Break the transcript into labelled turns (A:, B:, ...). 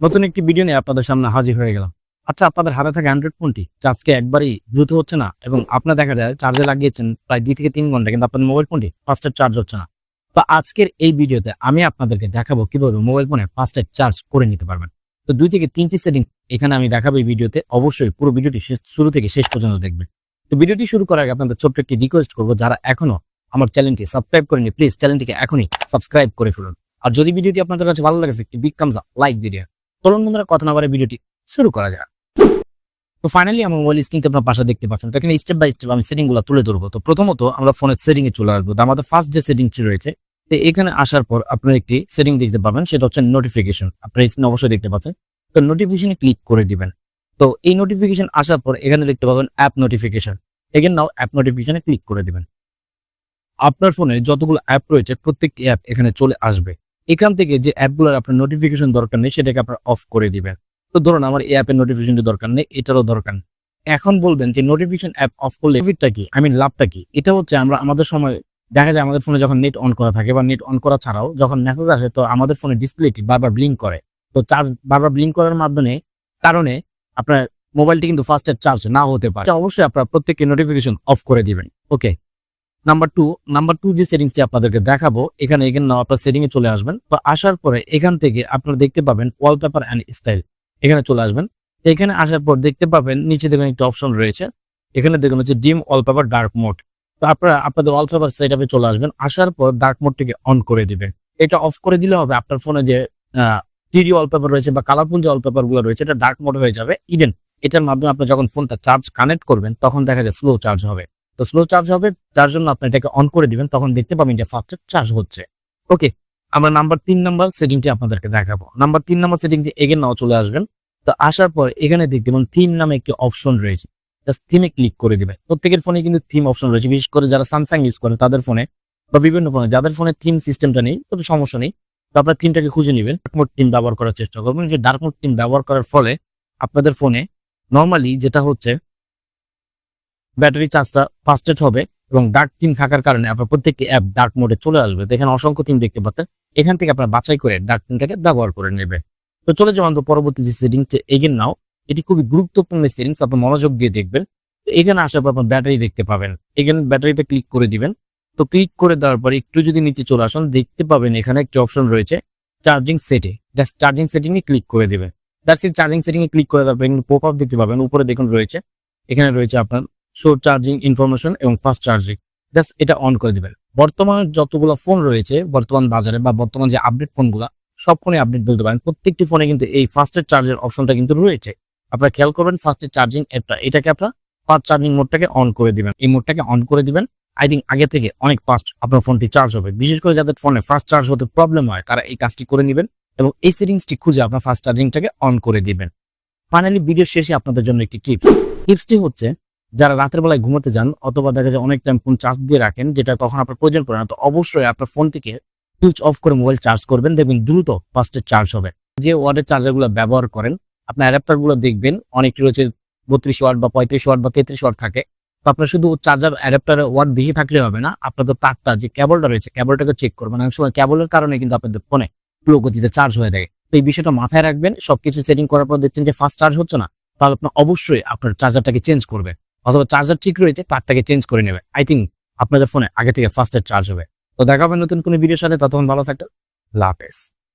A: নতুন একটি ভিডিও নিয়ে আপনাদের সামনে হাজির হয়ে গেলাম। আচ্ছা আপনাদের হাতে থাকা অ্যান্ড্রয়েড ফোনটি চার্জকে একবারই দ্রুত হচ্ছে না এবং আপনার দেখা যায় চার্জে লাগিয়েছেন প্রায় দুই থেকে তিন ঘণ্টা, কিন্তু আপনার মোবাইল ফোনটি ফাস্টের চার্জ হচ্ছে না। তো আজকের এই ভিডিওতে আমি আপনাদেরকে দেখাবো কীভাবে মোবাইল ফোনে ফাস্টের চার্জ করে নিতে পারবেন। তো দুই থেকে তিনটি সেটিং এখানে আমি দেখাবো এই ভিডিওতে অবশ্যই পুরো ভিডিওটি শুরু থেকে শেষ পর্যন্ত দেখবেন। তো ভিডিওটি শুরু করার আগে আপনাদের ছোট্ট একটি রিকোয়েস্ট করব, যারা এখনও আমার চ্যানেলটি সাবস্ক্রাইব করেনি প্লিজ চ্যানেলটিকে এখনই সাবস্ক্রাইব করে ফেলুন। আর যদি ভিডিওটি আপনাদের কাছে ভালো লাগে, একটি বিগ কামস লাইক ভিডিও চলুন বন্ধুরা, কথা না বারে ভিডিওটি শুরু করা যাক। তো ফাইনালি আমার মোবাইল স্ক্রিনটা আপনার পাশে দেখতে পাচ্ছেন। তো এখানে স্টেপ বাই স্টেপ আমি সেটিংগুলো তুলে ধরবো। তো প্রথমত আমরা ফোনের সেটিং এ চলে আসব। তো আমাদের ফার্স্ট যে সেটিংটি রয়েছে, তো এখানে আসার পর আপনার একটি সেটিং দেখতে পাবেন, সেটা হচ্ছে নোটিফিকেশন আপনার স্ক্রিনে অবশ্যই দেখতে পাচ্ছেন। তো নোটিফিকেশনে ক্লিক করে দিবেন। তো এই নোটিফিকেশন আসার পর এখানে দেখতে পাবেন অ্যাপ নোটিফিকেশন এখানে নাও অ্যাপ নোটিফিকেশনে ক্লিক করে দিবেন। আপনার ফোনে যতগুলো অ্যাপ রয়েছে, প্রত্যেকটি অ্যাপ এখানে চলে আসবে। এখান থেকে যে অ্যাপগুলোর আপনার নোটিফিকেশন দরকার নেই, সেটাকে আপনার অফ করে দিবেন। তো ধরুন, আমার এই অ্যাপের নোটিফিকেশনটি দরকার নেই, এটারও দরকার এখন বলবেন যে নোটিফিকেশন অ্যাপ অফ করলে প্রফিটটা কি? আই মিন লাভটা কি? এটা হচ্ছে আমরা, আমাদের সময় দেখা যায় আমাদের ফোনে যখন নেট অন করা থাকে বা নেট অন করা ছাড়াও যখন মেসেজ আসে, তো আমাদের ফোনে ডিসপ্লেটি বারবার ব্লিঙ্ক করে। তো চার্জ বারবার ব্লিঙ্ক করার মাধ্যমে, কারণে আপনার মোবাইলটি কিন্তু ফাস্টের চার্জ না হতে পারে। অবশ্যই আপনার প্রত্যেককে নোটিফিকেশন অফ করে দিবেন। Okay number two number two যে সেটিংসটি আপনাদেরকে দেখাবো, এখানে এখানে আপনার সেটিং এ চলে আসবেন। তো আসার পরে এখান থেকে আপনারা দেখতে পাবেন ওয়ালপেপার অ্যান্ড স্টাইল এখানে চলে আসবেন। এখানে আসার পর দেখতে পাবেন, নিচে দেখবেন একটা অপশন রয়েছে। এখানে দেখুন হচ্ছে ডিম ওয়ালপেপার ডার্ক মোড তো আপনারা, আপনাদের ওয়ালপেপার সেট আপে চলে আসবেন। আসার পর ডার্ক মোডটিকে অন করে দিবেন। এটা অফ করে দিলে হবে আপনার ফোনে যে থ্রি ওয়ালপেপার রয়েছে বা কালারফুল যে ওয়ালপেপারগুলো রয়েছে, এটা ডার্ক মোড হয়ে যাবে। ইডেন এটার মাধ্যমে আপনি যখন ফোনটা চার্জ কানেক্ট করবেন, তখন দেখা যায় স্লো চার্জ হবে। তো স্লো চার্জ হবে, যার জন্য আপনি এটাকে অন করে দিবেন, তখন দেখতে পাবেন যে ফাস্ট চার্জ হচ্ছে। ওকে আমরা নাম্বার তিন নাম্বার সেটিংটি আপনাদেরকে দেখাবো। নাম্বার তিন নাম্বার সেটিংটি এগেন নাও চলে আসবেন। তো আসার পর এখানে দেখতে পাবেন থিম নামে একটি অপশন রয়েছে। জাস্ট থিমে ক্লিক করে দিবেন। প্রত্যেকের ফোনে কিন্তু থিম অপশন রয়েছে। বিশেষ করে যারা স্যামসাং ইউজ করে, তাদের ফোনে বা বিভিন্ন ফোনে যাদের ফোনে থিম সিস্টেমটা নেই তবে সমস্যা নেই। তো আপনার থিমটাকে খুঁজে নেবেন। ডার্ক মোড থিম ব্যবহার করার চেষ্টা করবেন। যে ডার্ক মোড থিম ব্যবহার করার ফলে আপনাদের ফোনে নর্মালি যেটা হচ্ছে ব্যাটারি চার্জটা ফাস্টেড হবে এবং ডার্ক থিম থাকার কারণে আপনার প্রত্যেকটি অ্যাপ ডার্ক মোডে চলে আসবে। এখানে অসংখ্য থিম দেখতে পাচ্ছেন। এখান থেকে আপনার বাছাই করে ডার্ক থিমটাকে ব্যবহার করে নেবে তো চলে যাওয়ান তো পরবর্তী যে সেটিংস এগেন নাও এটি খুবই গুরুত্বপূর্ণ সেটিংস আপনি মনোযোগ দিয়ে দেখবেন। এখানে আসার পর আপনার ব্যাটারি দেখতে পাবেন। এখানে ব্যাটারিতে ক্লিক করে দিবেন। তো ক্লিক করে দেওয়ার পর একটু যদি নিচে চলে আসেন, দেখতে পাবেন এখানে একটি অপশন রয়েছে চার্জিং সেটে জাস্ট চার্জিং সেটিং এ ক্লিক করে দিবেন। দ্যাটস ইট চার্জিং সেটিং এ ক্লিক করে দেওয়ার পর পপ আপ দেখতে পাবেন। উপরে দেখুন রয়েছে। এখানে রয়েছে আপনার শো চার্জিং ইনফরমেশন এবং ফাস্ট চার্জিং জাস্ট এটা অন করে দিবেন। বর্তমান যতগুলো ফোন রয়েছে, বর্তমান বাজারে বা বর্তমান যে আপডেট ফোনগুলো সব ফোনে আপডেট বলতে পারেন। প্রত্যেকটি ফোনে কিন্তু এই ফাস্টের চার্জের অপশনটা কিন্তু রয়েছে। আপনারা খেয়াল করবেন ফাস্টের চার্জিং অ্যাপটা এটাকে আপনার ফাস্ট চার্জিং মোডটাকে অন করে দিবেন। এই মোডটাকে অন করে দিবেন। আই থিঙ্ক আগে থেকে অনেক ফাস্ট আপনার ফোনটি চার্জ হবে। বিশেষ করে যাদের ফোনে ফাস্ট চার্জ হতে প্রবলেম হয়, তারা এই কাজটি করে নেবেন এবং এই সেটিংসটি খুঁজে আপনার ফাস্ট চার্জিংটাকে অন করে দিবেন। ফাইনালি ভিডিও শেষে আপনাদের জন্য একটি টিপস টিপসটি হচ্ছে যারা রাতের বেলায় ঘুমাতে যান অথবা দেখা যায় অনেক টাইম ফোন চার্জ দিয়ে রাখেন, যেটা তখন আপনার প্রয়োজন পড়ে না, তো অবশ্যই আপনার ফোন থেকে সুইচ অফ করে মোবাইল চার্জ করবেন। দেখবেন দ্রুত ফাস্টে চার্জ হবে। যে ওয়ার্ডের চার্জারগুলো ব্যবহার করেন আপনার অ্যাডাপ্টারগুলো দেখবেন অনেকটি রয়েছে বত্রিশ ওয়াট বা পঁয়ত্রিশ ওয়াট বা তেত্রিশ ওয়াট থাকে। তো আপনার শুধু চার্জার অ্যাডাপ্টার ওয়াট বেশি থাকলে হবে না আপনাদের তারটা, যে কেবলটা রয়েছে কেবলটাকে চেক করবেন। অনেক সময় কেবলের কারণে কিন্তু আপনাদের ফোনে স্লো গতিতে চার্জ হয়ে থাকে। তো এই বিষয়টা মাথায় রাখবেন, সবকিছু সেটিং করার পর দেখছেন যে ফাস্ট চার্জ হচ্ছে না, তাহলে আপনার অবশ্যই আপনার চার্জারটাকে চেঞ্জ করবে অথবা চার্জার ঠিক রয়েছে তারটাকে চেঞ্জ করে নেবে। আই থিঙ্ক আপনাদের ফোনে আগে থেকে ফাস্টের চার্জ হবে। তো দেখা হবে নতুন কোনো ভিডিওর সাথে, ততক্ষণ ভালো থাকতো লাপেস